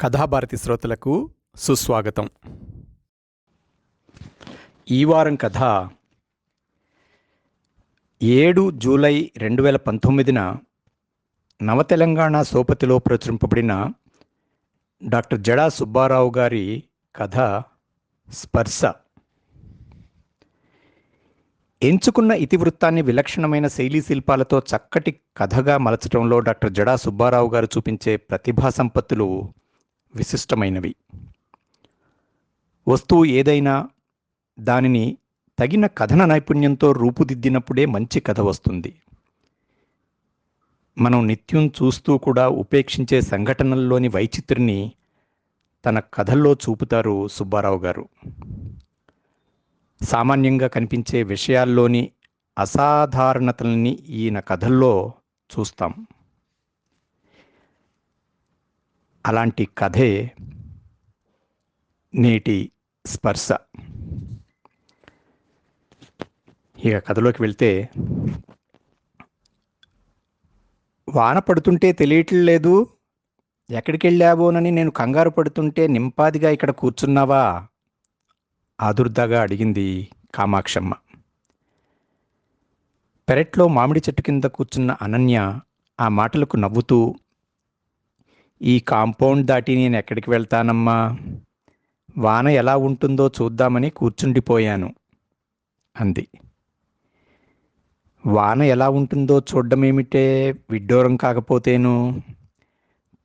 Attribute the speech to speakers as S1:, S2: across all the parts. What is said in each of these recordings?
S1: కథాభారతి శ్రోతలకు సుస్వాగతం. ఈ వారం కథ ఏడు జూలై రెండు వేల పంతొమ్మిదిన నవతెలంగాణ సోపతిలో ప్రచురింపబడిన డాక్టర్ జడా సుబ్బారావు గారి కథ స్పర్శ. ఎంచుకున్న ఇతివృత్తాన్ని విలక్షణమైన శైలీ శిల్పాలతో చక్కటి కథగా మలచడంలో డాక్టర్ జడా సుబ్బారావు గారు చూపించే ప్రతిభా సంపత్తులు విశిష్టమైనవి. వస్తువు ఏదైనా దానిని తగిన కథన నైపుణ్యంతో రూపుదిద్దినప్పుడే మంచి కథ వస్తుంది. మనం నిత్యం చూస్తూ కూడా ఉపేక్షించే సంఘటనల్లోని వైచిత్రిని తన కథల్లో చూపుతారు సుబ్బారావు గారు. సామాన్యంగా కనిపించే విషయాల్లోని అసాధారణతల్ని ఈయన కథల్లో చూస్తాం. అలాంటి కథే నేటి స్పర్శ. ఇక కథలోకి వెళ్తే వాన పడుతుంటే తెలియట్లేదు ఎక్కడికి వెళ్ళావోనని నేను కంగారు పడుతుంటే నింపాదిగా ఇక్కడ కూర్చున్నావా? ఆదుర్దాగా అడిగింది కామాక్షమ్మ. పెరట్లో మామిడి చెట్టు కింద కూర్చున్న అనన్య ఆ మాటలకు నవ్వుతూ ఈ కాంపౌండ్ దాటి నేను ఎక్కడికి వెళ్తానమ్మా? వాన ఎలా ఉంటుందో చూద్దామని కూర్చుండిపోయాను అంది. వాన ఎలా ఉంటుందో చూడ్డమేమిటే విడ్డూరం కాకపోతేను.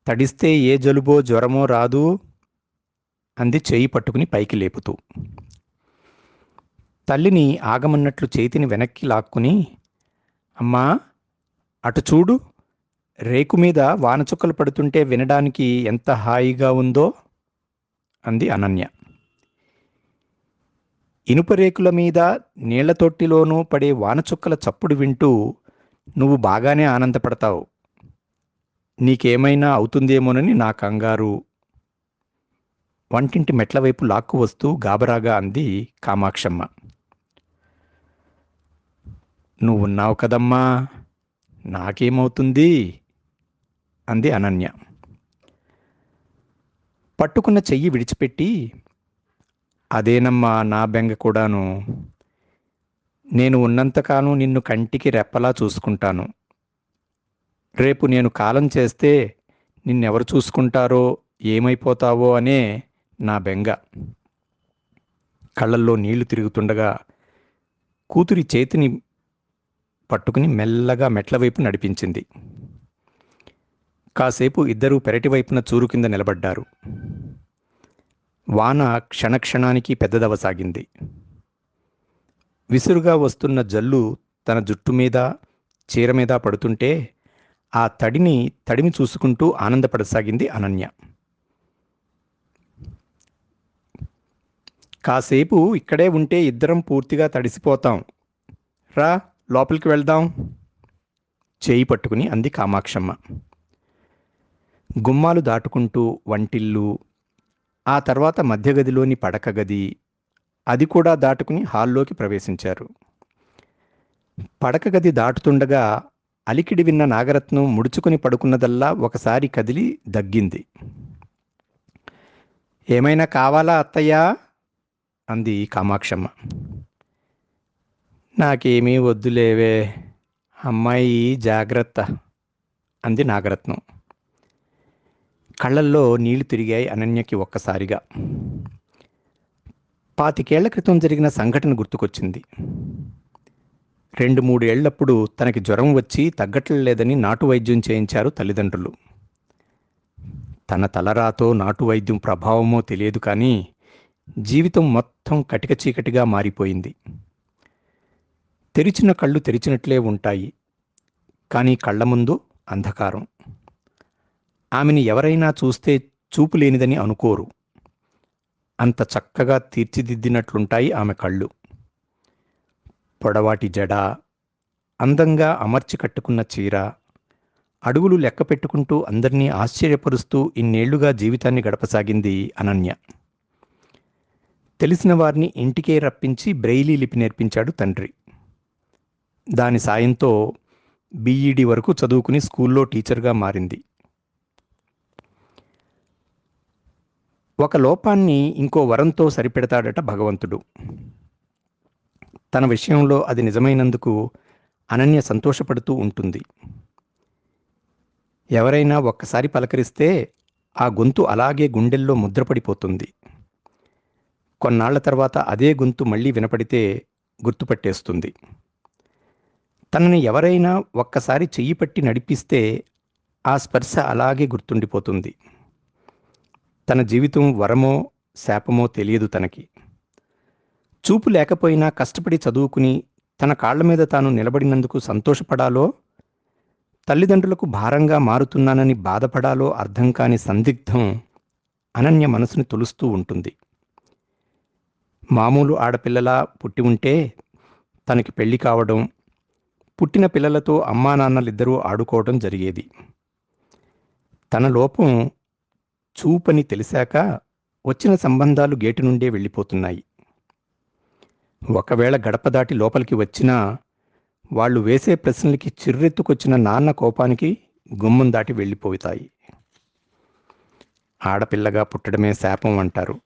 S1: తడిస్తే ఏ జలుబో జ్వరమో రాదు అంది చేయి పట్టుకుని పైకి లేపుతూ. తల్లిని ఆగమన్నట్లు చేతిని వెనక్కి లాక్కుని అమ్మా అటు చూడు రేకు మీద వానచుక్కలు పడుతుంటే వినడానికి ఎంత హాయిగా ఉందో అంది అనన్య. ఇనుప రేకుల మీద నీళ్ళ తొట్టిలోనూ పడే వానచుక్కల చప్పుడు వింటూ నువ్వు బాగానే ఆనందపడతావు. నీకేమైనా అవుతుందేమోనని నా కంగారు. వంటింటి మెట్ల వైపు లాక్కు వస్తూ గాబరాగా అంది కామాక్షమ్మ. నువ్వున్నావు కదమ్మా. నాకేమవుతుంది? అంది అనన్య. పట్టుకున్న చెయ్యి విడిచిపెట్టి అదేనమ్మా నా బెంగ కూడాను. నేను ఉన్నంతకాలం నిన్ను కంటికి రెప్పలా చూసుకుంటాను. రేపు నేను కాలం చేస్తే నిన్నెవరు చూసుకుంటారో ఏమైపోతావో అనే నా బెంగ. కళ్ళల్లో నీళ్ళు తిరుగుతుండగా కూతురి చేతిని పట్టుకుని మెల్లగా మెట్ల వైపు నడిపించింది. కాసేపు ఇద్దరూ పెరటివైపున చూరు కింద నిలబడ్డారు. వాన క్షణక్షణానికి పెద్దదవసాగింది విసురుగా వస్తున్న జల్లు తన జుట్టు మీద చీర మీద పడుతుంటే ఆ తడిని తడిమి చూసుకుంటూ ఆనందపడసాగింది అనన్య. కాసేపు ఇక్కడే ఉంటే ఇద్దరం పూర్తిగా తడిసిపోతాం. రా లోపలికి వెళ్దాం. చేయి పట్టుకుని అంది కామాక్షమ్మ. గుమ్మాలు దాటుకుంటూ వంటిల్లు ఆ తర్వాత మధ్యగదిలోని పడక గది అది కూడా దాటుకుని హాల్లోకి ప్రవేశించారు. పడక గది దాటుతుండగా అలికిడి విన్న నాగరత్నం ముడుచుకుని పడుకున్నదల్లా ఒకసారి కదిలి దగ్గింది. ఏమైనా కావాలా అత్తయ్యా? అంది కామాక్షమ్మ. నాకేమీ వద్దులేవే అమ్మాయి జాగ్రత్త అంది నాగరత్నం. కళ్ళల్లో నీళ్ళు తిరిగాయి అనన్యకి ఒక్కసారిగా. పాతికేళ్ళ క్రితం జరిగిన సంఘటన గుర్తుకొచ్చింది. రెండు మూడు ఏళ్ళప్పుడు తనకి జ్వరం వచ్చి తగ్గట్లేదని నాటు వైద్యం చేయించారు తల్లిదండ్రులు. తన తలరాతో నాటు వైద్యం ప్రభావమో తెలియదు కానీ జీవితం మొత్తం కటిక చీకటిగా మారిపోయింది. తెరిచిన కళ్ళు తెరిచినట్లే ఉంటాయి కానీ కళ్ళ ముందు అంధకారం. ఆమెని ఎవరైనా చూస్తే చూపు లేనిదని అనుకోరు. అంత చక్కగా తీర్చిదిద్దినట్లుంటాయి ఆమె కళ్ళు. పొడవాటి జడ అందంగా అమర్చి కట్టుకున్న చీర అడుగులు లెక్క పెట్టుకుంటూ అందరినీ ఆశ్చర్యపరుస్తూ ఇన్నేళ్ళుగా జీవితాన్ని గడపసాగింది అనన్య. తెలిసిన వారిని ఇంటికే రప్పించి బ్రెయిలీ లిపి నేర్పించాడు తండ్రి. దాని సాయంతో బీఈడి వరకు చదువుకుని స్కూల్లో టీచర్గా మారింది. ఒక లోపాన్ని ఇంకో వరంతో సరిపెడతాడట భగవంతుడు. తన విషయంలో అది నిజమైనందుకు అనన్య సంతోషపడుతూ ఉంటుంది. ఎవరైనా ఒక్కసారి పలకరిస్తే ఆ గొంతు అలాగే గుండెల్లో ముద్రపడిపోతుంది. కొన్నాళ్ళ తర్వాత అదే గొంతు మళ్ళీ వినపడితే గుర్తుపట్టేస్తుంది. తనని ఎవరైనా ఒక్కసారి చెయ్యి పట్టి నడిపిస్తే ఆ స్పర్శ అలాగే గుర్తుండిపోతుంది. తన జీవితం వరమో శాపమో తెలియదు తనకి. చూపు లేకపోయినా కష్టపడి చదువుకుని తన కాళ్ళ మీద తాను నిలబడినందుకు సంతోషపడాలో తల్లిదండ్రులకు భారంగా మారుతున్నానని బాధపడాలో అర్థం కాని సందిగ్ధం అనన్య మనసుని తొలుస్తూ ఉంటుంది. మామూలు ఆడపిల్లలా పుట్టి ఉంటే తనకి పెళ్ళి కావడం పుట్టిన పిల్లలతో అమ్మా నాన్నలిద్దరూ ఆడుకోవడం జరిగేది. తన లోపం చూపని తెలిసాక వచ్చిన సంబంధాలు గేటు నుండే వెళ్ళిపోతున్నాయి. ఒకవేళ గడప దాటి లోపలికి వచ్చినా వాళ్ళు వేసే ప్రశ్నలకి చిర్రెత్తుకొచ్చిన నాన్న కోపానికి గుమ్మం దాటి వెళ్ళిపోతాయి. ఆడపిల్లగా పుట్టడమే శాపం అంటారు.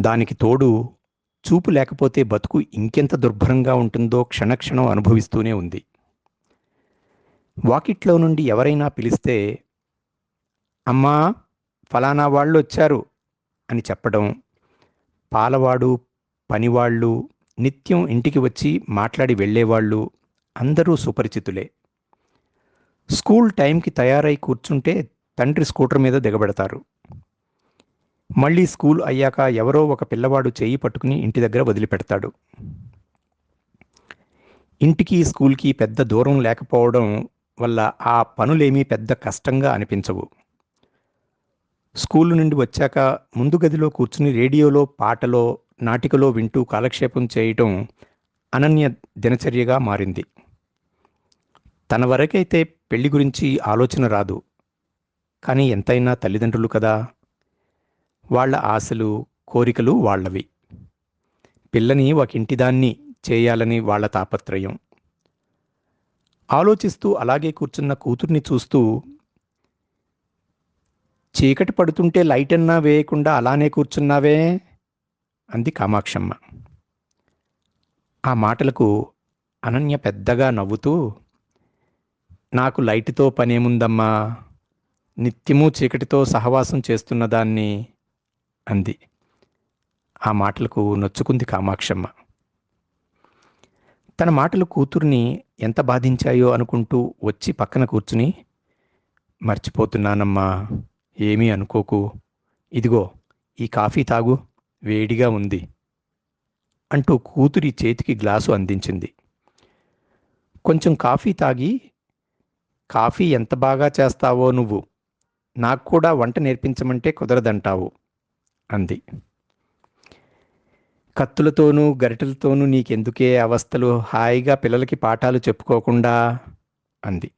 S1: దానికి తోడు చూపు లేకపోతే బతుకు ఇంకెంత దుర్భరంగా ఉంటుందో క్షణక్షణం అనుభవిస్తూనే ఉంది. వాకిట్లో నుండి ఎవరైనా పిలిస్తే అమ్మా ఫలానా వాళ్ళు వచ్చారు అని చెప్పడం పాలవాడు పనివాళ్ళు నిత్యం ఇంటికి వచ్చి మాట్లాడి వెళ్ళేవాళ్ళు అందరూ సుపరిచితులే. స్కూల్ టైంకి తయారై కూర్చుంటే తండ్రి స్కూటర్ మీద దిగబెడతారు. మళ్ళీ స్కూల్ అయ్యాక ఎవరో ఒక పిల్లవాడు చేయి పట్టుకుని ఇంటి దగ్గర వదిలిపెడతాడు. ఇంటికి స్కూల్కి పెద్ద దూరం లేకపోవడం వల్ల ఆ పనులేమీ పెద్ద కష్టంగా అనిపించవు. స్కూల్ నుండి వచ్చాక ముందు గదిలో కూర్చుని రేడియోలో పాటలో నాటికలో వింటూ కాలక్షేపం చేయటం అనన్య దినచర్యగా మారింది. తన వరకైతే పెళ్ళి గురించి ఆలోచన రాదు. కానీ ఎంతైనా తల్లిదండ్రులు కదా. వాళ్ళ ఆశలు కోరికలు వాళ్ళవి. పిల్లని ఒక ఇంటిదాన్ని చేయాలని వాళ్ళ తాపత్రయం. ఆలోచిస్తూ అలాగే కూర్చున్న కూతుర్ని చూస్తూ చీకటి పడుతుంటే లైట్ అన్నా వేయకుండా అలానే కూర్చున్నావే అంది కామాక్షమ్మ. ఆ మాటలకు అనన్య పెద్దగా నవ్వుతూ నాకు లైట్తో పనేముందమ్మా నిత్యము చీకటితో సహవాసం చేస్తున్న దాన్ని అంది. ఆ మాటలకు నొచ్చుకుంది కామాక్షమ్మ. తన మాటలు కూతుర్ని ఎంత బాధించాయో అనుకుంటూ వచ్చి పక్కన కూర్చుని మర్చిపోతున్నానమ్మా ఏమీ అనుకోకు. ఇదిగో ఈ కాఫీ తాగు వేడిగా ఉంది అంటూ కూతురి చేతికి గ్లాసు అందించింది. కొంచెం కాఫీ తాగి కాఫీ ఎంత బాగా చేస్తావో నువ్వు నాకు కూడా వంట నేర్పించమంటే కుదరదంటావు అంది. కత్తులతోనూ గరిటలతోనూ నీకెందుకే అవస్థలు హాయిగా పిల్లలకి పాఠాలు చెప్పుకోకుండా అంది.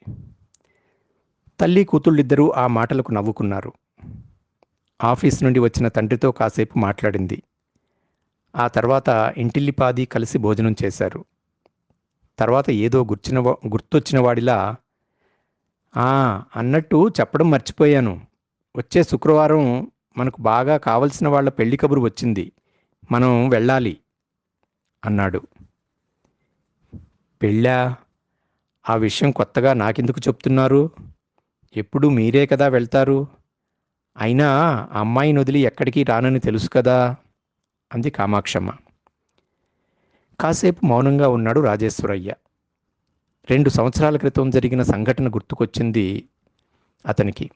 S1: తల్లి కూతుళ్ళిద్దరూ ఆ మాటలకు నవ్వుకున్నారు. ఆఫీస్ నుండి వచ్చిన తండ్రితో కాసేపు మాట్లాడింది. ఆ తర్వాత ఇంటిల్లిపాది కలిసి భోజనం చేశారు. తర్వాత ఏదో గుర్చిన గుర్తొచ్చిన వాడిలా "ఆ, అన్నట్టు చెప్పడం మర్చిపోయాను. వచ్చే శుక్రవారం మనకు బాగా కావలసిన వాళ్ళ పెళ్ళి కబురు వచ్చింది. మనం వెళ్ళాలి అన్నాడు. పెళ్ళా? ఆ విషయం కొత్తగా నాకెందుకు చెప్తున్నారు? ఎప్పుడు మీరే కదా వెళ్తారు? అయినా అమ్మాయిని వదిలి ఎక్కడికి రానని తెలుసు కదా? అంది కామాక్షమ్మ. కాసేపు మౌనంగా ఉన్నాడు రాజేశ్వరయ్య. రెండు సంవత్సరాల క్రితం జరిగిన సంఘటన గుర్తుకొచ్చింది అతనికి.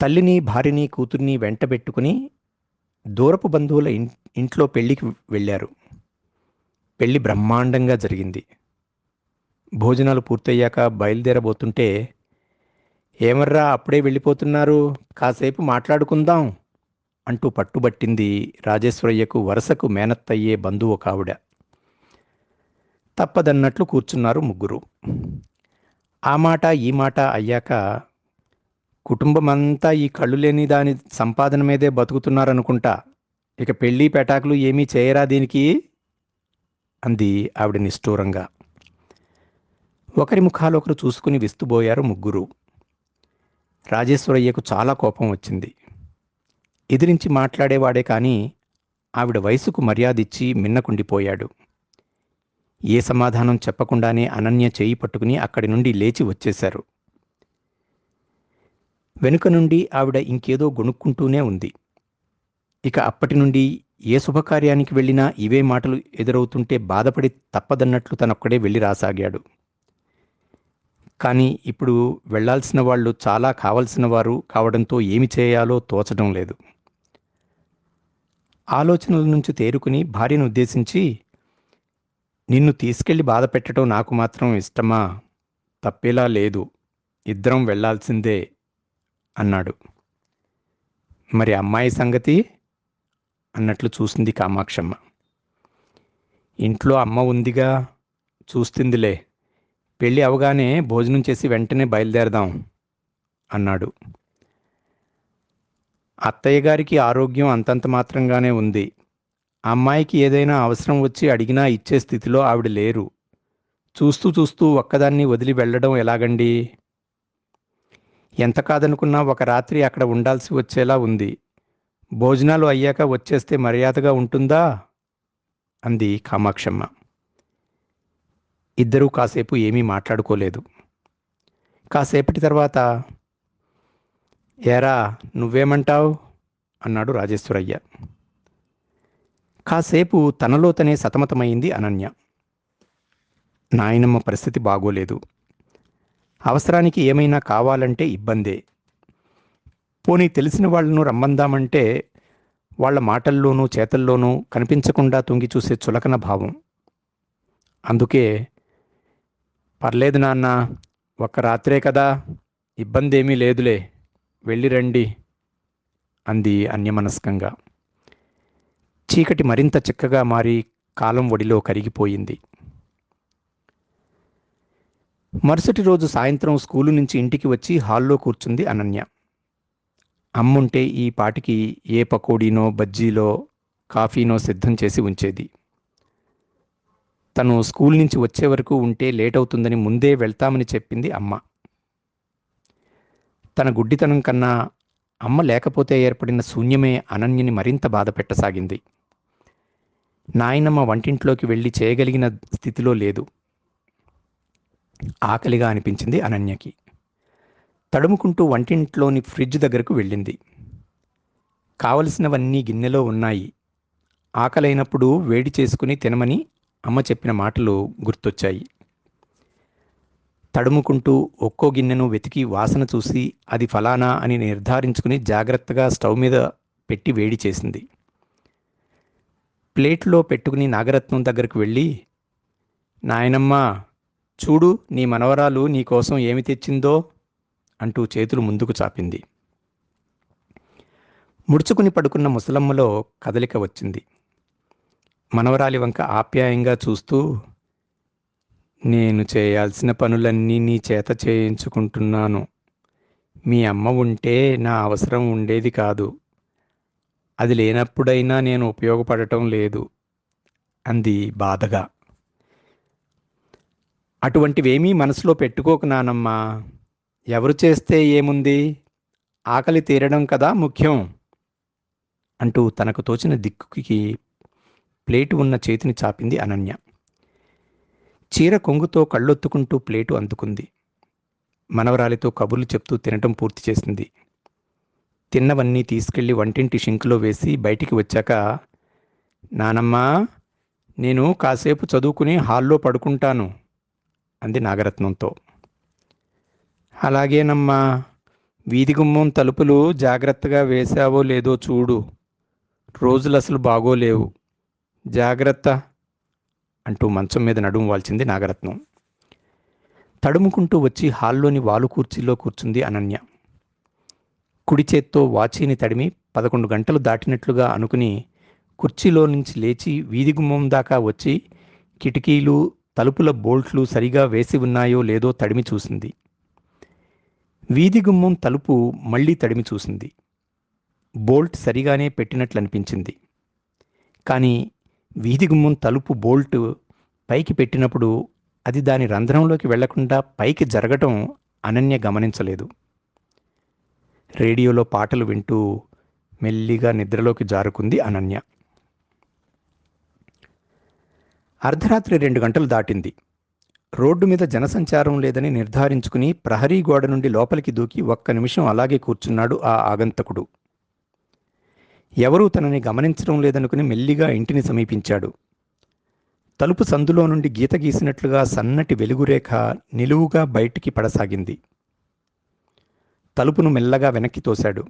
S1: తల్లిని భార్యని కూతుర్ని వెంటబెట్టుకుని దూరపు బంధువుల ఇంట్లో పెళ్ళికి వెళ్ళారు. పెళ్ళి బ్రహ్మాండంగా జరిగింది. భోజనాలు పూర్తయ్యాక బయలుదేరబోతుంటే ఏమర్రా అప్పుడే వెళ్ళిపోతున్నారు కాసేపు మాట్లాడుకుందాం అంటూ పట్టుబట్టింది రాజేశ్వరయ్యకు వరుసకు మేనత్తయ్యే బంధువు ఒక ఆవిడ. తప్పదన్నట్లు కూర్చున్నారు ముగ్గురు. ఆ మాట ఈ మాట అయ్యాక కుటుంబమంతా ఈ కళ్ళు లేని దాని సంపాదన మీదే బతుకుతున్నారనుకుంటా ఇక పెళ్ళి పెటాకులు ఏమీ చేయరా దీనికి? అంది ఆవిడ నిష్ఠూరంగా. ఒకరి ముఖాలు ఒకరు చూసుకుని విస్తుబోయారు ముగ్గురు. రాజేశ్వరయ్యకు చాలా కోపం వచ్చింది. ఎదిరించి మాట్లాడేవాడే కానీ ఆవిడ వయసుకు మర్యాద ఇచ్చి మిన్నకుండిపోయాడు. ఏ సమాధానం చెప్పకుండానే అనన్య చేయి పట్టుకుని అక్కడి నుండి లేచి వచ్చేశారు. వెనుక నుండి ఆవిడ ఇంకేదో గొణుక్కుంటూనే ఉంది. ఇక అప్పటి నుండి ఏ శుభకార్యానికి వెళ్ళినా ఇవే మాటలు ఎదురవుతుంటే బాధపడి తప్పదన్నట్లు తనొక్కడే వెళ్ళి రాసాగాడు. కానీ ఇప్పుడు వెళ్ళాల్సిన వాళ్ళు చాలా కావలసిన వారు కావడంతో ఏమి చేయాలో తోచడం లేదు. ఆలోచనల నుంచి తేరుకుని భార్యను ఉద్దేశించి నిన్ను తీసుకెళ్ళి బాధ పెట్టడం నాకు మాత్రం ఇష్టమా? తప్పేలా లేదు. ఇద్దరం వెళ్ళాల్సిందే అన్నాడు. మరి అమ్మాయి సంగతి? అన్నట్లు చూసింది కామాక్షమ్మ. ఇంట్లో అమ్మ ఉందిగా. చూస్తుందిలే. పెళ్ళి అవగానే భోజనం చేసి వెంటనే బయలుదేరదాం అన్నాడు. అత్తయ్య గారికి ఆరోగ్యం అంతంత మాత్రంగానే ఉంది. అమ్మాయికి ఏదైనా అవసరం వచ్చి అడిగినా ఇచ్చే స్థితిలో ఆవిడ లేరు. చూస్తూ చూస్తూ ఒక్కదాన్ని వదిలి వెళ్ళడం ఎలాగండి? ఎంత కాదనుకున్నా ఒక రాత్రి అక్కడ ఉండాల్సి వచ్చేలా ఉంది. భోజనాలు అయ్యాక వచ్చేస్తే మర్యాదగా ఉంటుందా? అంది కామాక్షమ్మ. ఇద్దరూ కాసేపు ఏమీ మాట్లాడుకోలేదు. కాసేపటి తర్వాత ఏరా నువ్వేమంటావు? అన్నాడు రాజేశ్వరయ్య. కాసేపు తనలో తనే సతమతమైంది అనన్య. నాయనమ్మ పరిస్థితి బాగోలేదు. అవసరానికి ఏమైనా కావాలంటే ఇబ్బందే. పోనీ తెలిసిన వాళ్ళను రమ్మందామంటే వాళ్ళ మాటల్లోనూ చేతల్లోనూ కనిపించకుండా తొంగి చూసే చులకన భావం. అందుకే పర్లేదు నాన్న ఒక్క రాత్రే కదా ఇబ్బంది ఏమీ లేదులే వెళ్ళి రండి అంది అన్యమనస్కంగా. చీకటి మరింత చిక్కగా మారి కాలం ఒడిలో కరిగిపోయింది. మరుసటి రోజు సాయంత్రం స్కూలు నుంచి ఇంటికి వచ్చి హాల్లో కూర్చుంది అనన్య. అమ్ముంటే ఈ పాటికి ఏ పకోడీనో బజ్జీలో కాఫీనో సిద్ధం చేసి ఉంచేది. తను స్కూల్ నుంచి వచ్చే వరకు ఉంటే లేట్ అవుతుందని ముందే వెళ్తామని చెప్పింది అమ్మ. తన గుడ్డితనం కన్నా అమ్మ లేకపోతే ఏర్పడిన శూన్యమే అనన్యని మరింత బాధ పెట్టసాగింది. నాయనమ్మ వంటింట్లోకి వెళ్ళి చేయగలిగిన స్థితిలో లేదు. ఆకలిగా అనిపించింది అనన్యకి. తడుముకుంటూ వంటింట్లోని ఫ్రిడ్జ్ దగ్గరకు వెళ్ళింది. కావలసినవన్నీ గిన్నెలో ఉన్నాయి. ఆకలైనప్పుడు వేడి చేసుకుని తినమని అమ్మ చెప్పిన మాటలు గుర్తొచ్చాయి. తడుముకుంటూ ఒక్కో గిన్నెను వెతికి వాసన చూసి అది ఫలానా అని నిర్ధారించుకుని జాగ్రత్తగా స్టవ్ మీద పెట్టి వేడి చేసింది. ప్లేట్లో పెట్టుకుని నాగరత్నం దగ్గరకు వెళ్ళి నాయనమ్మ చూడు నీ మనవరాలు నీకోసం ఏమి తెచ్చిందో అంటూ చేతులు ముందుకు చాపింది. ముడుచుకుని పడుకున్న ముసలమ్మలో కదలిక వచ్చింది. మనవరాలి వంక ఆప్యాయంగా చూస్తూ నేను చేయాల్సిన పనులన్నీ నీ చేత చేయించుకుంటున్నాను. మీ అమ్మ ఉంటే నా అవసరం ఉండేది కాదు. అది లేనప్పుడైనా నేను ఉపయోగపడటం లేదు అంది బాధగా. అటువంటివేమీ మనసులో పెట్టుకోకు నానమ్మా. ఎవరు చేస్తే ఏముంది? ఆకలి తీరడం కదా ముఖ్యం అంటూ తనకు తోచిన దిక్కుకి ప్లేటు ఉన్న చేతిని చాపింది అనన్య. చీర కొంగుతో కళ్ళొత్తుకుంటూ ప్లేటు అందుకుంది. మనవరాలితో కబుర్లు చెప్తూ తినటం పూర్తి చేసింది. తిన్నవన్నీ తీసుకెళ్ళి వంటింటి షింకులో వేసి బయటికి వచ్చాక నానమ్మా నేను కాసేపు చదువుకుని హాల్లో పడుకుంటాను అంది నాగరత్నంతో. అలాగేనమ్మా వీధి గుమ్మం తలుపులు జాగ్రత్తగా వేశావో లేదో చూడు. రోజులు అసలు బాగోలేవు. జాగ్రత్త అంటూ మంచం మీద నడుము వాల్చింది నాగరత్నం. తడుముకుంటూ వచ్చి హాల్లోని వాలు కుర్చీలో కూర్చుంది అనన్య. కుడి చేత్తో వాచీని తడిమి పదకొండు గంటలు దాటినట్లుగా అనుకుని కుర్చీలో నుంచి లేచి వీధి గుమ్మం దాకా వచ్చి కిటికీలు తలుపుల బోల్ట్లు సరిగా వేసి ఉన్నాయో లేదో తడిమి చూసింది. వీధి గుమ్మం తలుపు మళ్ళీ తడిమి చూసింది. బోల్ట్ సరిగానే పెట్టినట్లు అనిపించింది కానీ వీధి గుమ్మం తలుపు బోల్ట్ పైకి పెట్టినప్పుడు అది దాని రంధ్రంలోకి వెళ్ళకుండా పైకి జరగటం అనన్య గమనించలేదు. రేడియోలో పాటలు వింటూ మెల్లిగా నిద్రలోకి జారుకుంది అనన్య. అర్ధరాత్రి రెండు గంటలు దాటింది. రోడ్డు మీద జనసంచారం లేదని నిర్ధారించుకుని ప్రహరీ గోడ నుండి లోపలికి దూకి ఒక్క నిమిషం అలాగే కూర్చున్నాడు ఆ ఆగంతకుడు. ఎవరూ తనని గమనించడం లేదనుకుని మెల్లిగా ఇంటిని సమీపించాడు. తలుపు సందులో నుండి గీత గీసినట్లుగా సన్నటి వెలుగురేఖ నిలువుగా బయటికి పడసాగింది. తలుపును మెల్లగా వెనక్కి తోశాడు.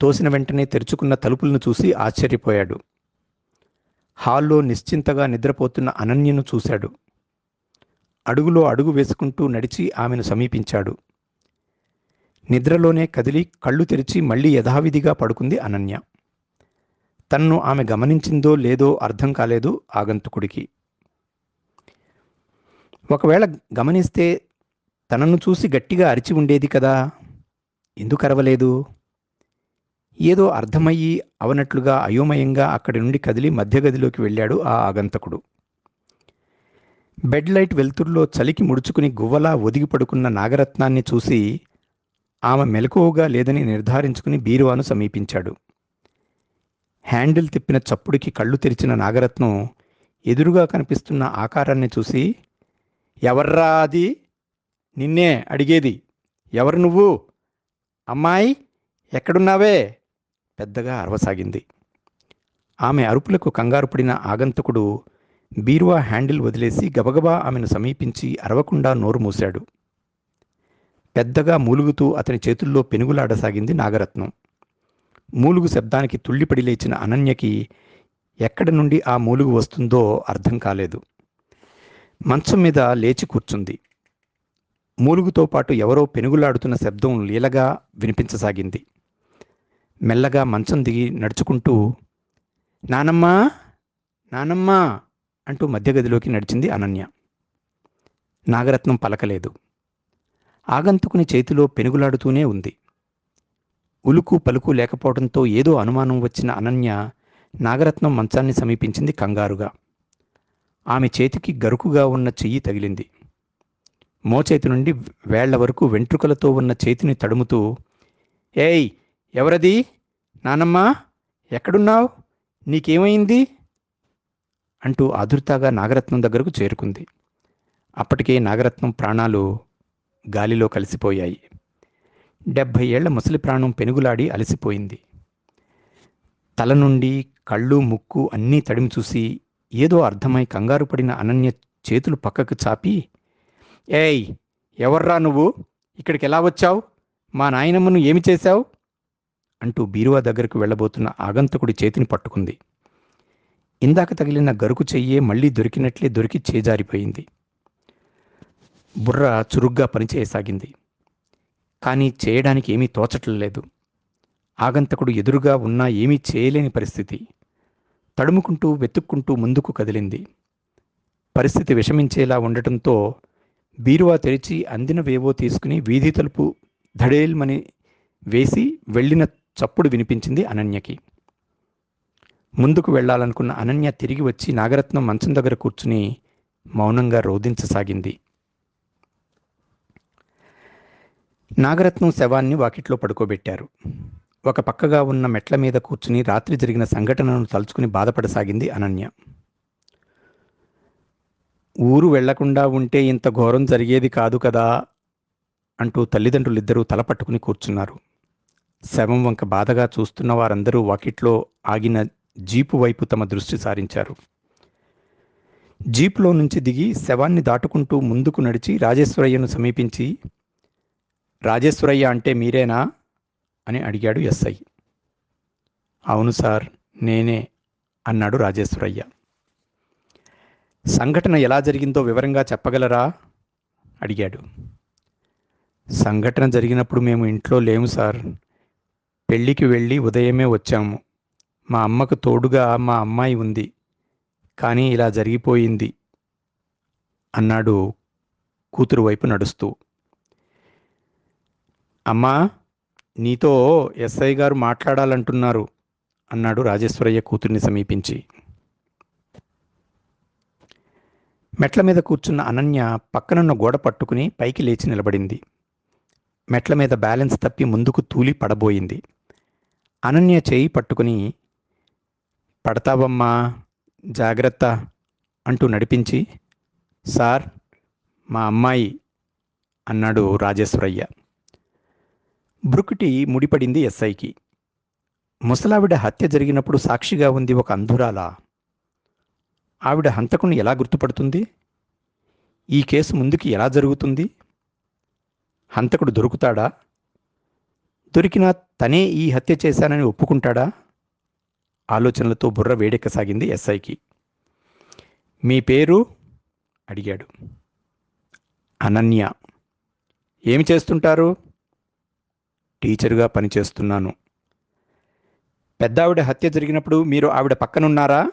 S1: తోసిన వెంటనే తెరుచుకున్న తలుపులను చూసి ఆశ్చర్యపోయాడు. హాల్లో నిశ్చింతగా నిద్రపోతున్న అనన్యను చూశాడు. అడుగులో అడుగు వేసుకుంటూ నడిచి ఆమెను సమీపించాడు. నిద్రలోనే కదిలి కళ్ళు తెరిచి మళ్ళీ యథావిధిగా పడుకుంది అనన్య. తన్ను ఆమె గమనించిందో లేదో అర్థం కాలేదు ఆగంతుకుడికి. ఒకవేళ గమనిస్తే తనను చూసి గట్టిగా అరిచి ఉండేది కదా? ఎందుకు అరవలేదు? ఏదో అర్థమయ్యి అవనట్లుగా అయోమయంగా అక్కడి నుండి కదిలి మధ్యగదిలోకి వెళ్ళాడు ఆ ఆగంతకుడు. బెడ్ లైట్ వెలుతురులో చలికి ముడుచుకుని గువ్వలా ఒదిగి పడుకున్న నాగరత్నాన్ని చూసి ఆమె మెలకువగా లేదని నిర్ధారించుకుని బీరువాను సమీపించాడు. హ్యాండిల్ తిప్పిన చప్పుడికి కళ్ళు తెరిచిన నాగరత్నం ఎదురుగా కనిపిస్తున్న ఆకారాన్ని చూసి ఎవర్రా అది? నిన్నే అడిగేది. ఎవరు నువ్వు? అమ్మాయి ఎక్కడున్నావే? పెద్దగా అరవసాగింది. ఆమె అరుపులకు కంగారు పడిన ఆగంతకుడు బీరువా హ్యాండిల్ వదిలేసి గబగబా ఆమెను సమీపించి అరవకుండా నోరు మూశాడు. పెద్దగా మూలుగుతూ అతని చేతుల్లో పెనుగులాడసాగింది నాగరత్నం. మూలుగు శబ్దానికి తుళ్ళిపడి లేచిన అనన్యకి ఎక్కడి నుండి ఆ మూలుగు వస్తుందో అర్థం కాలేదు. మంచం మీద లేచి కూర్చుంది. మూలుగుతో పాటు ఎవరో పెనుగులాడుతున్న శబ్దం లీలగా వినిపించసాగింది. మెల్లగా మంచం దిగి నడుచుకుంటూ నానమ్మా నానమ్మా అంటూ మధ్యగదిలోకి నడిచింది అనన్య. నాగరత్నం పలకలేదు. ఆగంతుకుని చేతిలో పెనుగులాడుతూనే ఉంది. ఉలుకు పలుకు లేకపోవడంతో ఏదో అనుమానం వచ్చిన అనన్య నాగరత్నం మంచాన్ని సమీపించింది కంగారుగా. ఆమె చేతికి గరుకుగా ఉన్న చెయ్యి తగిలింది. మోచేతి నుండి వేళ్ళ వరకు వెంట్రుకలతో ఉన్న చేతిని తడుముతూ ఏయ్ ఎవరది? నానమ్మా ఎక్కడున్నావు? నీకేమైంది? అంటూ ఆదుర్తాగా నాగరత్నం దగ్గరకు చేరుకుంది. అప్పటికే నాగరత్నం ప్రాణాలు గాలిలో కలిసిపోయాయి. డెబ్భై ఏళ్ళ ముసలి ప్రాణం పెనుగులాడి అలసిపోయింది. తల నుండి కళ్ళు ముక్కు అన్నీ తడిమి చూసి ఏదో అర్థమై కంగారు పడిన అనన్య చేతులు పక్కకు చాపి ఏయ్ ఎవర్రా నువ్వు? ఇక్కడికి ఎలా వచ్చావు? మా నాయనమ్మను ఏమి చేశావు? అంటూ బీరువా దగ్గరకు వెళ్ళబోతున్న ఆగంతకుడి చేతిని పట్టుకుంది. ఇందాక తగిలిన గరుకు చెయ్యే మళ్ళీ దొరికినట్లే దొరికి చేజారిపోయింది. బుర్ర చురుగ్గా పనిచేయసాగింది. కానీ చేయడానికి ఏమీ తోచటం లేదు. ఆగంతకుడు ఎదురుగా ఉన్నా ఏమీ చేయలేని పరిస్థితి. తడుముకుంటూ వెతుక్కుంటూ ముందుకు కదిలింది. పరిస్థితి విషమించేలా ఉండటంతో బీరువా తెరిచి అందినవేవో తీసుకుని వీధి తలుపు ధడేల్మని వేసి వెళ్ళిన చప్పుడు వినిపించింది అనన్యకి. ముందుకు వెళ్ళాలనుకున్న అనన్య తిరిగి వచ్చి నాగరత్నం మంచం దగ్గర కూర్చుని మౌనంగా రోధించసాగింది. నాగరత్నం శవాన్ని వాకిట్లో పడుకోబెట్టారు. ఒక పక్కగా ఉన్న మెట్ల మీద కూర్చుని రాత్రి జరిగిన సంఘటనను తలుచుకుని బాధపడసాగింది అనన్య. ఊరు వెళ్ళకుండా ఉంటే ఇంత ఘోరం జరిగేది కాదు కదా అంటూ తల్లిదండ్రులిద్దరూ తల పట్టుకుని కూర్చున్నారు. శవం వంక బాధగా చూస్తున్న వారందరూ వాకిట్లో ఆగిన జీపు వైపు తమ దృష్టి సారించారు. జీపులో నుంచి దిగి శవాన్ని దాటుకుంటూ ముందుకు నడిచి రాజేశ్వరయ్యను సమీపించి రాజేశ్వరయ్య అంటే మీరేనా? అని అడిగాడు ఎస్ఐ. అవును సార్ నేనే అన్నాడు రాజేశ్వరయ్య. సంఘటన ఎలా జరిగిందో వివరంగా చెప్పగలరా? అడిగాడు. సంఘటన జరిగినప్పుడు మేము ఇంట్లో లేము సార్. పెళ్ళికి వెళ్ళి ఉదయమే వచ్చాము. మా అమ్మకు తోడుగా మా అమ్మాయి ఉంది. కానీ ఇలా జరిగిపోయింది అన్నాడు కూతురు వైపు నడుస్తూ. అమ్మా నీతో ఎస్ఐ గారు మాట్లాడాలంటున్నారు అన్నాడు రాజేశ్వరయ్య కూతుర్ని సమీపించి. మెట్ల మీద కూర్చున్న అనన్య పక్కనున్న గోడ పట్టుకుని పైకి లేచి నిలబడింది. మెట్ల మీద బ్యాలెన్స్ తప్పి ముందుకు తూలి పడబోయింది. అనన్య చేయి పట్టుకుని పడతావమ్మా జాగ్రత్త అంటూ నడిపించి సార్ మా అమ్మాయి అన్నాడు రాజేశ్వరయ్య. బ్రుకుటి ముడిపడింది ఎస్ఐకి. ముసలావిడ హత్య జరిగినప్పుడు సాక్షిగా ఉంది ఒక అంధురాలా? ఆవిడ హంతకుని ఎలా గుర్తుపడుతుంది? ఈ కేసు ముందుకి ఎలా జరుగుతుంది? హంతకుడు దొరుకుతాడా? దొరికినా తనే ఈ హత్య చేశానని ఒప్పుకుంటాడా? ఆలోచనలతో బుర్ర వేడెక్కసాగింది ఎస్ఐకి. మీ పేరు? అడిగాడు. అనన్య. ఏమి చేస్తుంటారు? టీచరుగా పనిచేస్తున్నాను. పెద్దావిడ హత్య జరిగినప్పుడు మీరు ఆవిడ పక్కనున్నారా?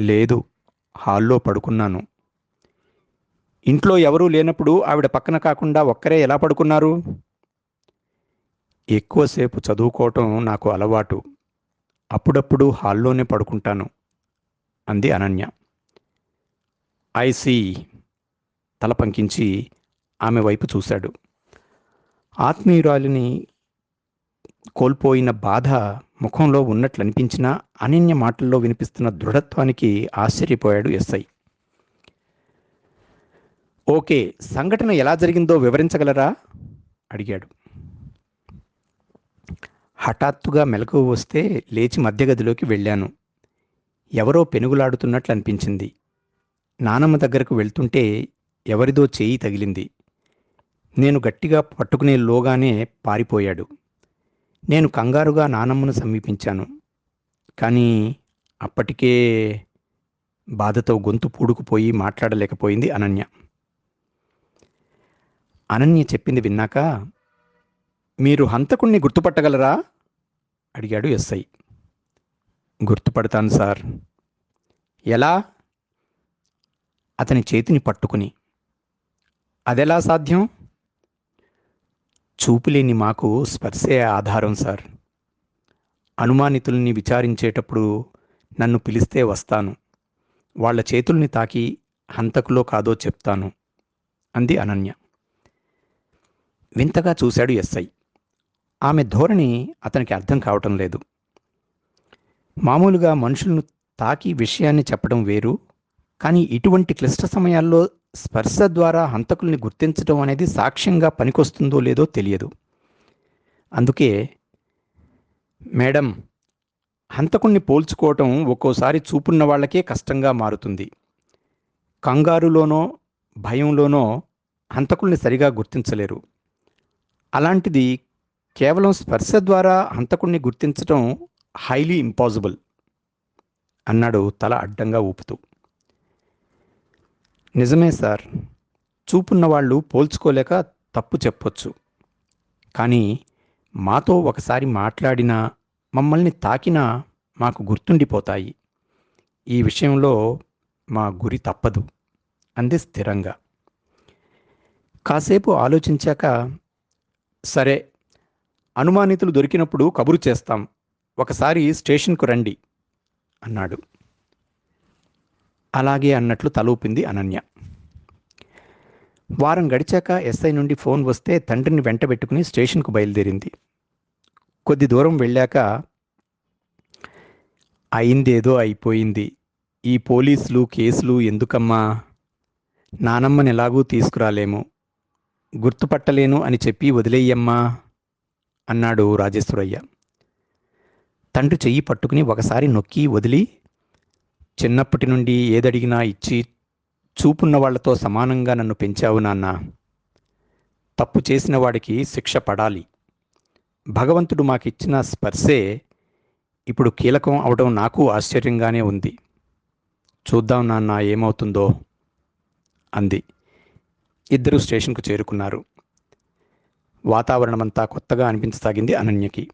S1: లేదు. హాల్లో పడుకున్నాను. ఇంట్లో ఎవరూ లేనప్పుడు ఆవిడ పక్కన కాకుండా ఒక్కరే ఎలా పడుకున్నారు? ఎక్కువసేపు చదువుకోవటం నాకు అలవాటు. అప్పుడప్పుడు హాల్లోనే పడుకుంటాను. అంది అనన్య. ఐసీ తల పంకించి ఆమె వైపు చూశాడు. ఆత్మీయురాలిని కోల్పోయిన బాధ ముఖంలో ఉన్నట్లు అనిపించినా అనన్య మాటల్లో వినిపిస్తున్న దృఢత్వానికి ఆశ్చర్యపోయాడు ఎస్ఐ. ఓకే సంఘటన ఎలా జరిగిందో వివరించగలరా? అడిగాడు. హఠాత్తుగా మెలకువ వస్తే లేచి మధ్యగదిలోకి వెళ్ళాను. ఎవరో పెనుగులాడుతున్నట్లు అనిపించింది నానమ్మ దగ్గరకు వెళ్తుంటే ఎవరిదో చేయి తగిలింది. నేను గట్టిగా పట్టుకునే లోగానే పారిపోయాడు. నేను కంగారుగా నానమ్మను సమీపించాను. కానీ అప్పటికే బాధతో గొంతు పూడుకుపోయి మాట్లాడలేకపోయింది అనన్య. అనన్య చెప్పింది విన్నాక మీరు హంతకుణ్ణి గుర్తుపట్టగలరా? అడిగాడు ఎస్ఐ. గుర్తుపడతాను సార్. ఎలా? అతని చేతిని పట్టుకుని. అదెలా సాధ్యం? చూపులేని మాకు స్పర్శే ఆధారం సార్. అనుమానితుల్ని విచారించేటప్పుడు నన్ను పిలిస్తే వస్తాను. వాళ్ళ చేతుల్ని తాకి హంతకులో కాదో చెప్తాను అంది అనన్య. వింతగా చూశాడు ఎస్ఐ. ఆమె ధోరణి అతనికి అర్థం కావటం లేదు. మామూలుగా మనుషులను తాకి విషయాన్ని చెప్పడం వేరు కానీ ఇటువంటి క్లిష్ట సమయాల్లో స్పర్శ ద్వారా హంతకుల్ని గుర్తించడం అనేది సాక్ష్యంగా పనికొస్తుందో లేదో తెలియదు. అందుకే మేడం హంతకుణ్ణి పోల్చుకోవటం ఒక్కోసారి చూపున్న వాళ్ళకే కష్టంగా మారుతుంది. కంగారులోనో భయంలోనో హంతకుల్ని సరిగా గుర్తించలేరు. అలాంటిది కేవలం స్పర్శ ద్వారా హంతకుణ్ణి గుర్తించటం హైలీ ఇంపాసిబుల్ అన్నాడు తల అడ్డంగా ఊపుతూ. నిజమే సార్. చూపున్న వాళ్ళు పోల్చుకోలేక తప్పు చెప్పొచ్చు. కానీ మాతో ఒకసారి మాట్లాడినా మమ్మల్ని తాకినా మాకు గుర్తుండిపోతాయి. ఈ విషయంలో మా గురి తప్పదు. అంది స్థిరంగా. కాసేపు ఆలోచించాక సరే అనుమానితులు దొరికినప్పుడు కబురు చేస్తాం. ఒకసారి స్టేషన్కు రండి అన్నాడు. అలాగే అన్నట్లు తలూపింది అనన్య. వారం గడిచాక ఎస్ఐ నుండి ఫోన్ వస్తే తండ్రిని వెంటబెట్టుకుని స్టేషన్కు బయలుదేరింది. కొద్ది దూరం వెళ్ళాక అయిందేదో అయిపోయింది. ఈ పోలీసులు కేసులు ఎందుకమ్మా? నానమ్మని ఎలాగూ తీసుకురాలేము. గుర్తుపట్టలేను అని చెప్పి వదిలేయమ్మా అన్నాడు రాజేశ్వరయ్య. తండ్రి చెయ్యి పట్టుకుని ఒకసారి నొక్కి వదిలి చిన్నప్పటి నుండి ఏదడిగినా ఇచ్చి చూపున్న వాళ్ళతో సమానంగా నన్ను పెంచావు నాన్న. తప్పు చేసిన వాడికి శిక్ష పడాలి. భగవంతుడు మాకిచ్చిన స్పర్శే ఇప్పుడు కీలకం అవడం నాకు ఆశ్చర్యంగానే ఉంది. చూద్దాం నాన్న ఏమవుతుందో అంది. ఇద్దరు స్టేషన్కు చేరుకున్నారు. వాతావరణమంతా కొత్తగా అనిపించసాగింది అనన్యకి.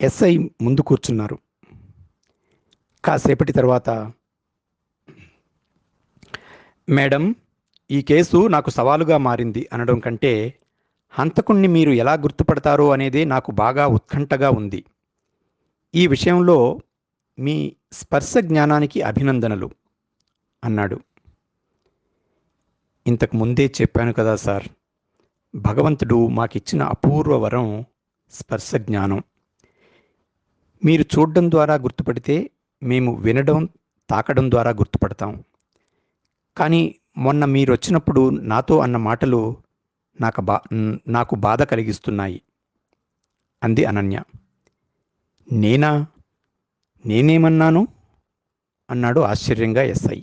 S1: ఎస్ఐ ముందు కూర్చున్నారు. కాసేపటి తర్వాత మేడం ఈ కేసు నాకు సవాలుగా మారింది అనడం కంటే హంతకుణ్ణి మీరు ఎలా గుర్తుపడతారో అనేది నాకు బాగా ఉత్కంఠగా ఉంది. ఈ విషయంలో మీ స్పర్శ జ్ఞానానికి అభినందనలు అన్నాడు. ఇంతకు ముందే చెప్పాను కదా సార్ భగవంతుడు మాకిచ్చిన అపూర్వ వరం స్పర్శ జ్ఞానం. మీరు చూడడం ద్వారా గుర్తుపడితే మేము వినడం తాకడం ద్వారా గుర్తుపడతాం. కానీ మొన్న మీరు వచ్చినప్పుడు నాతో అన్న మాటలు నాకు బా నాకు బాధ కలిగిస్తున్నాయి. అంది అనన్య. నేనా? నేనేమన్నాను? అన్నాడు ఆశ్చర్యంగా ఎస్ఐ.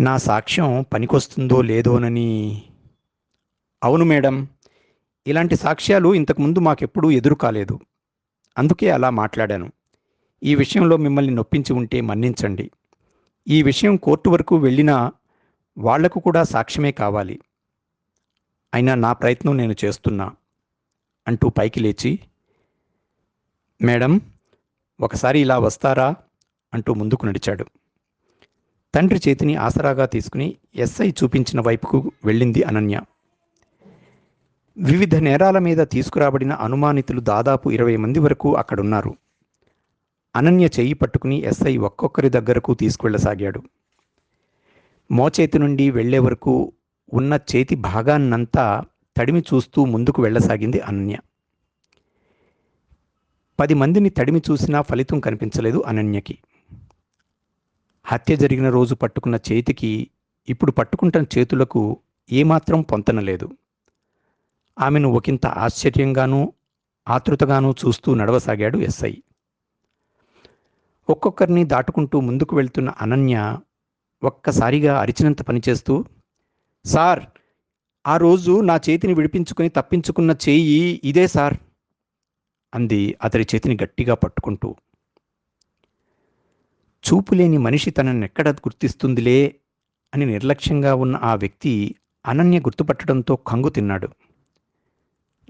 S1: నా సాక్ష్యం పనికొస్తుందో లేదోనని. అవును మేడం ఇలాంటి సాక్ష్యాలు ఇంతకుముందు మాకెప్పుడూ ఎదురు కాలేదు అందుకే అలా మాట్లాడాను. ఈ విషయంలో మిమ్మల్ని నొప్పించి ఉంటే మన్నించండి. ఈ విషయం కోర్టు వరకు వెళ్ళినా వాళ్ళకు కూడా సాక్ష్యమే కావాలి. అయినా నా ప్రయత్నం నేను చేస్తున్నా అంటూ పైకి లేచి మేడం ఒకసారి ఇలా వస్తారా? అంటూ ముందుకు నడిచాడు. తండ్రి చేతిని ఆసరాగా తీసుకుని ఎస్ఐ చూపించిన వైపుకు వెళ్ళింది అనన్య. వివిధ నేరాల మీద తీసుకురాబడిన అనుమానితులు దాదాపు ఇరవై మంది వరకు అక్కడున్నారు. అనన్య చెయ్యి పట్టుకుని ఎస్ఐ ఒక్కొక్కరి దగ్గరకు తీసుకువెళ్ళసాగాడు మోచేతి నుండి వెళ్ళే వరకు ఉన్న చేతి భాగాన్నంతా తడిమి చూస్తూ ముందుకు వెళ్ళసాగింది అనన్య. పది మందిని తడిమి చూసినా ఫలితం కనిపించలేదు అనన్యకి. హత్య జరిగిన రోజు పట్టుకున్న చేతికి ఇప్పుడు పట్టుకుంటున్న చేతులకు ఏమాత్రం పొంతనలేదు ఆమెను ఒకంత ఆశ్చర్యంగానూ ఆతృతగానూ చూస్తూ నడవసాగాడు ఎస్ఐ. ఒక్కొక్కరిని దాటుకుంటూ ముందుకు వెళ్తున్న అనన్య ఒక్కసారిగా అరిచినంత పనిచేస్తూ సార్ ఆ రోజు నా చేతిని విడిపించుకుని తప్పించుకున్న చేయి ఇదే సార్ అంది అతడి చేతిని గట్టిగా పట్టుకుంటూ. చూపులేని మనిషి తనన్నెక్కడ గుర్తిస్తుందిలే అని నిర్లక్ష్యంగా ఉన్న ఆ వ్యక్తి అనన్య గుర్తుపట్టడంతో కంగు తిన్నాడు.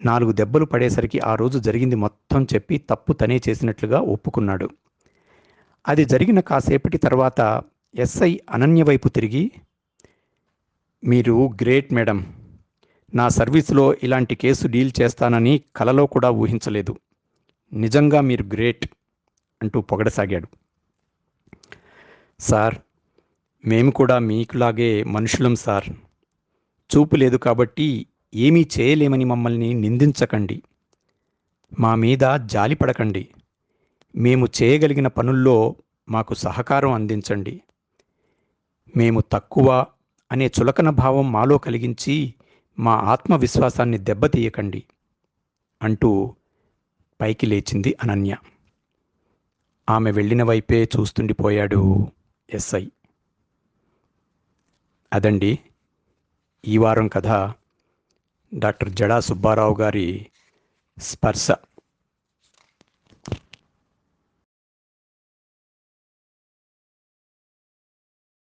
S1: నాలుగు దెబ్బలు పడేసరికి ఆ రోజు జరిగింది మొత్తం చెప్పి తప్పు తనే చేసినట్లుగా ఒప్పుకున్నాడు. అది జరిగిన కాసేపటి తర్వాత ఎస్ఐ అనన్య వైపు తిరిగి మీరు గ్రేట్ మేడం నా సర్వీస్లో ఇలాంటి కేసు డీల్ చేస్తానని కలలో కూడా ఊహించలేదు. నిజంగా మీరు గ్రేట్ అంటూ పొగడసాగాడు. సార్ మేము కూడా మీకులాగే మనుషులం సార్. చూపు లేదు కాబట్టి ఏమీ చేయలేమని మమ్మల్ని నిందించకండి. మా మీద జాలిపడకండి. మేము చేయగలిగిన పనుల్లో మాకు సహకారం అందించండి. మేము తక్కువ అనే చులకన భావం మాలో కలిగించి మా ఆత్మవిశ్వాసాన్ని దెబ్బతీయకండి అంటూ పైకి లేచింది అనన్య. ఆమె వెళ్ళిన వైపే చూస్తుండిపోయాడు ఎస్ఐ. అదండి ఈ వారం కథ. డాక్టర్ జడా సుబ్బారావు గారి స్పర్శ.